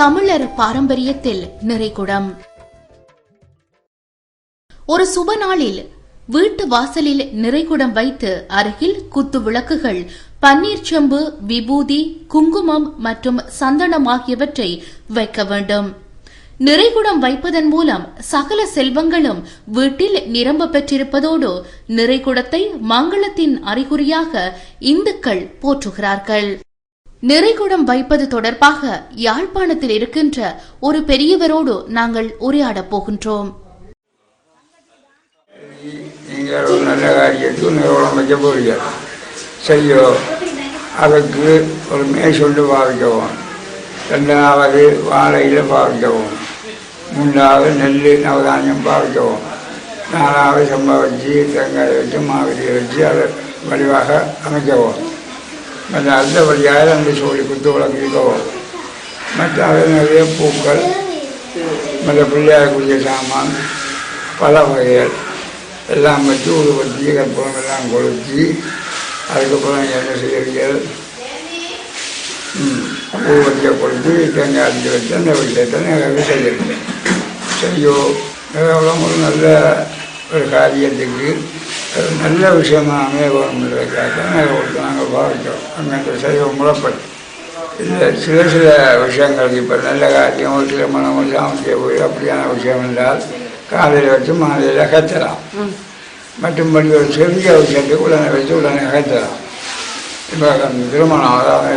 தமிழர் பாரம்பரியத்தில் நிறைகுடம். ஒரு சுப நாளில் வீட்டு வாசலில் நிறைகுடம் வைத்து அருகில் குத்து விளக்குகள் பன்னீர் செம்பு விபூதி குங்குமம் மற்றும் சந்தனம் ஆகியவற்றை வைக்க வேண்டும். நிறைகுடம் வைப்பதன் மூலம் சகல செல்வங்களும் வீட்டில் நிரம்ப பெற்றிருப்பதோடு நிறைகுடத்தை மங்களத்தின் அறிகுறியாக இந்துக்கள் போற்றுகிறார்கள். நிறைகுடம் வைப்பது தொடர்பாக யாழ்ப்பாணத்தில் இருக்கின்ற ஒரு பெரியவரோடு நாங்கள் உரையாடப் போகின்றோம். நீங்கள் ஒரு நல்ல காரியத்துக்கு நிறுவனம் வைக்க போறீங்க சரியோ அதுக்கு ஒரு மேசொண்டு பாவிக்கவும் ரெண்டாவது வாழையில் பாவிக்கவும் மூன்றாவது நெல் நவதானியம் பாவிக்கவும் நாலாவது சம்பா வச்சு தேங்காயை வச்சு மாவிலியை வச்சு அதை வடிவாக அமைக்கவும். மற்ற அடுத்தபடியாக ரெண்டு சோழி குத்து விளக்கிக்கவும் மற்ற நிறைய பூக்கள் மற்ற பிள்ளையாருக்குரிய சாமான் பல வகைகள் எல்லாம் வச்சு உருவத்தி கற்பூரம் எல்லாம் கொளுத்தி அதுக்கப்புறம் என்ன செய்யறீர்கள் உருவத்தியை கொளுத்தி தேங்காய் அடிச்சு வச்சு அந்த விஷயத்தை நிறைய செய்யணும் செய்யும் எவ்வளோ ஒரு நல்ல ஒரு காரியத்துக்கு நல்ல விஷயமா அமைய வேணுன்றதுக்காக நாங்கள் பாவிக்கிறோம் அங்கே செய்ய முறைப்படி. இல்லை சில சில விஷயங்கள் இப்போ நல்ல காரியம் ஒரு சில மனம் சாமிக்க போய் அப்படியான விஷயம் என்றால் காலையில் வச்சு மாலையில் கத்தலாம் மற்றும்படி ஒரு சிறிய விஷயத்துக்கு உடனே வச்சு உடனே கத்தலாம் இப்போ திருமணம் அதாவது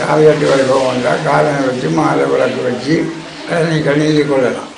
சாவியாட்டு வைபவம் வந்தால் காலையில் வச்சு மாலை விளக்கு வச்சு அதை நீதி கொள்ளலாம்.